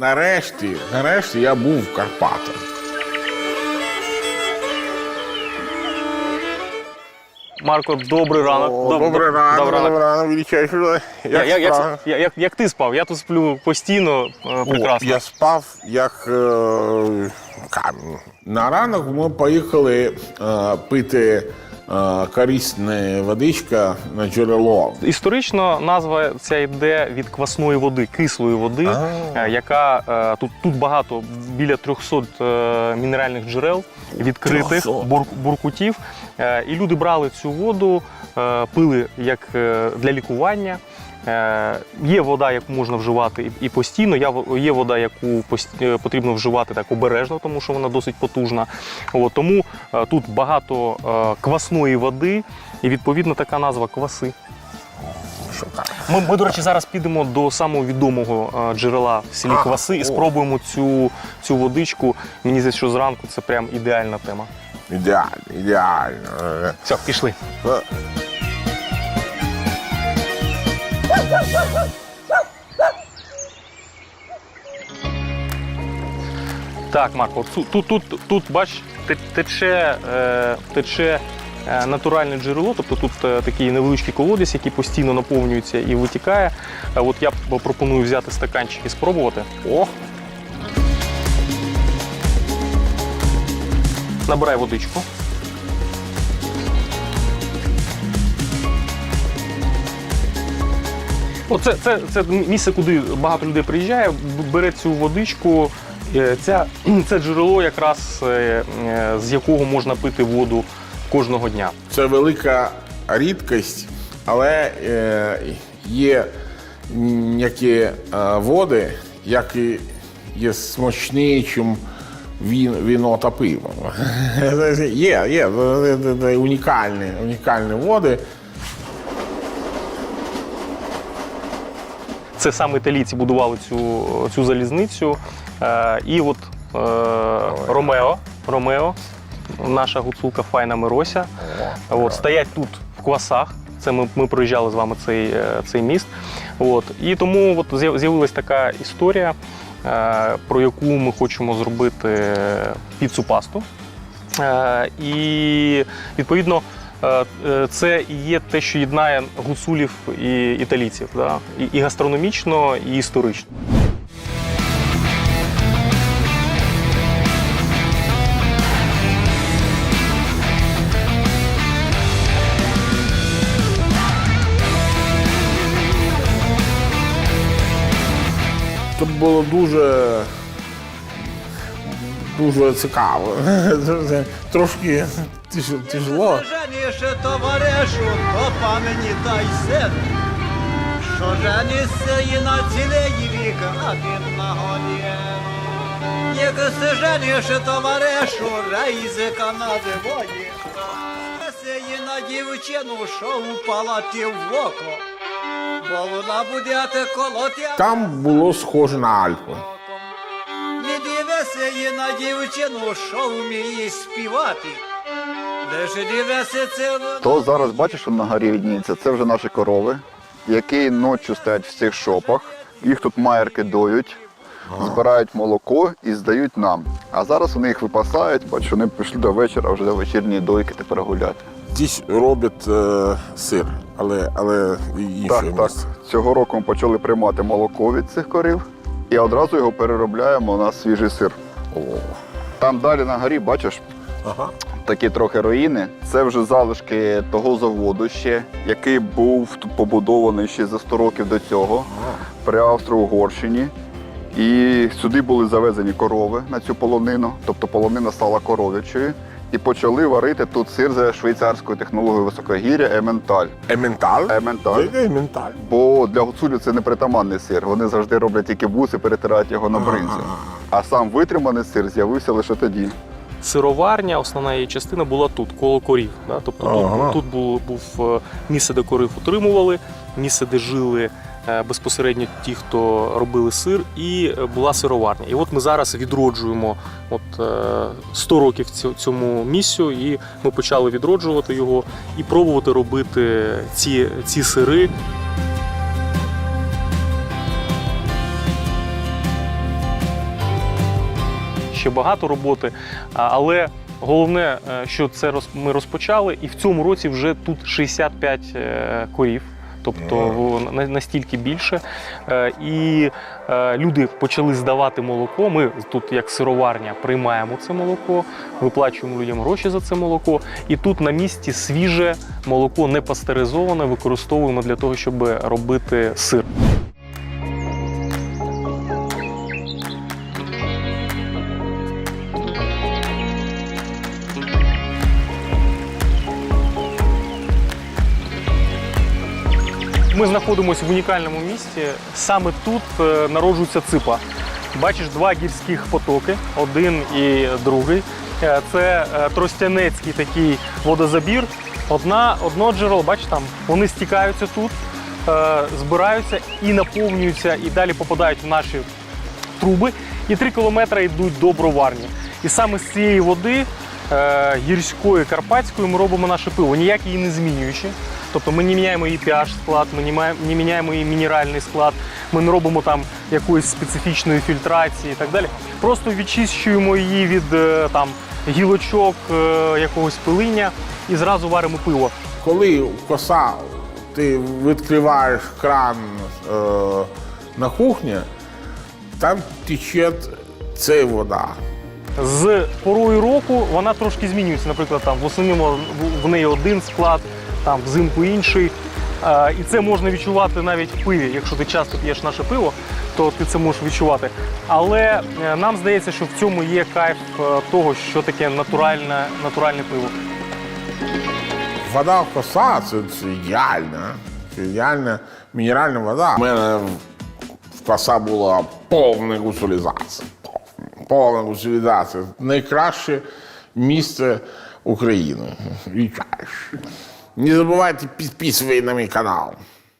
нарешті, нарешті я був в Карпатах. Марко, добрий ранок. О, Доб- Добрий доб- ранок, добрий добрий ранок, величайший. Я- Як як, справи? як, як, як ти спав? Я тут сплю постійно е, прекрасно. О, я спав як е, камінь. На ранок ми поїхали е, пити е, корисне водичка на джерело. Історично назва ця йде від квасної води, кислої води, А. е, яка е, тут, тут багато, біля 300 е, мінеральних джерел відкритих 300. бур, буркутів. Е, І люди брали цю воду, е, пили як е, для лікування. Є вода, яку можна вживати і- постійно. Є вода, яку потрібно вживати так обережно, тому що вона досить потужна. От, тому тут багато квасної води, і відповідно така назва кваси. Ми, ми, до речі, зараз підемо до самого відомого джерела в селі Кваси і спробуємо цю, цю водичку. Мені здається, що зранку це прям ідеальна тема. Ідеально, ідеально. Все, пішли. е, Так, Марко, тут, тут, тут, тут бач, тече, е, тече е, натуральне джерело, тобто тут е, такий невеличкий колодязь, який постійно наповнюється і витікає. Е, От я пропоную взяти стаканчик і спробувати. О, Набирай водичку. Оце це, це місце, куди багато людей приїжджає, бере цю водичку. Е, Ця, це джерело, якраз е, е, з якого можна пити воду кожного дня. це велика рідкість, але є м'які е, води, які є смачніші, ніж він, віно та пиво. є, є е, е, е, унікальні, унікальні води. Це саме італійці будували цю, цю залізницю. Е, і от е, Ромео, Ромео, наша гуцулка файна Мирося. От, стоять тут в квасах. Це ми, ми проїжджали з вами цей, цей міст. От. І тому от з'явилась така історія, про яку ми хочемо зробити піцу пасту. Е, І відповідно. е, е, Це і є те, що єднає гуцулів і італійців, да? і гастрономічно, і історично. Тут було дуже, дуже цікаво. Трошки тяж- тяжело. Женіше товаришу, то пам'ятай син, що женишся і на цілий вік, а ти на горі. Як се женіше товаришу, рейзика називає. Се і на дівчину, що упала ти в око, бо вона буде колоти. Там було схоже на Альпи. Не дивися і на дівчину, що вміє співати. Лише дивися це. То зараз бачиш, що на горі відніється, це вже наші корови, які ночі стоять в цих шопах. Їх тут майерки доють, збирають молоко і здають нам. А зараз вони їх випасають, бачу, вони пішли до вечора вже до вечірньої дойки тепер гуляти. Здесь роблять е, сир, але, але інше Так, так. Цього року ми почали приймати молоко від цих корів і одразу його переробляємо на свіжий сир. О. Там далі на горі, бачиш, Ага. такі трохи руїни. Це вже залишки того заводу ще, який був побудований ще за 100 років до цього при Австро-Угорщині. І сюди були завезені корови на цю полонину, тобто полонина стала коров'ячою. І почали варити тут сир за швейцарською технологією високогір'я Ементаль. Ементаль? Ементаль. Це Ементаль. Бо для гуцулів це не притаманний сир. Вони завжди роблять тільки буси, перетирають його на бринзі. А сам витриманий сир з'явився лише тоді. Сироварня, основна її частина була тут, коло корів. Да? Тобто Ага. тут, тут було, був е, місце, де корів утримували, місце, де жили безпосередньо ті, хто робили сир, і е, була сироварня. І от ми зараз відроджуємо от, е, 100 років цю- цьому місцю, і ми почали відроджувати його і пробувати робити ці, ці сири ще багато роботи. Але головне, е, що це ми розпочали, і в цьому році вже тут 65 е, корів. Тобто настільки більше. Е, І е, люди почали здавати молоко. Ми тут, як сироварня, приймаємо це молоко, виплачуємо людям гроші за це молоко. І тут на місці свіже молоко не пастеризоване, використовуємо для того, щоб робити сир. Ми знаходимося в унікальному місці. Саме тут е, народжується ципа. Бачиш два гірських потоки, один і другий. Е, Це е, тростянецький такий водозабір. Одна, одно джерело, бачиш там, вони стікаються тут, збираються і наповнюються, і далі попадають в наші труби. І три кілометри йдуть до броварні. І саме з цієї води гірської карпатської ми робимо наше пиво, ніяк її не змінюючи. Тобто ми не міняємо її pH склад, ми не міняємо її мінеральний склад, ми не робимо там якоїсь специфічної фільтрації і так далі. Просто відчищуємо її від е, там гілочок е, якогось пилиння і зразу варимо пиво. Коли коса, ти відкриваєш кран е, на кухні, там тече ця вода. З порою року вона трошки змінюється. Наприклад, там восени в неї один склад, там взимку інший. Е, І це можна відчувати навіть в пиві. Якщо ти часто п'єш наше пиво, то ти це можеш відчувати. Але е, нам здається, що в цьому є кайф е, того, що таке натуральне, натуральне пиво. Вода коса це, це ідеальна. Ідеальна мінеральна вода. У мене в- в коса була повна гуцулізація. Повна, гуцулізація. Найкраще місце України. Вітаю. Не забувайте підписувати на мій канал.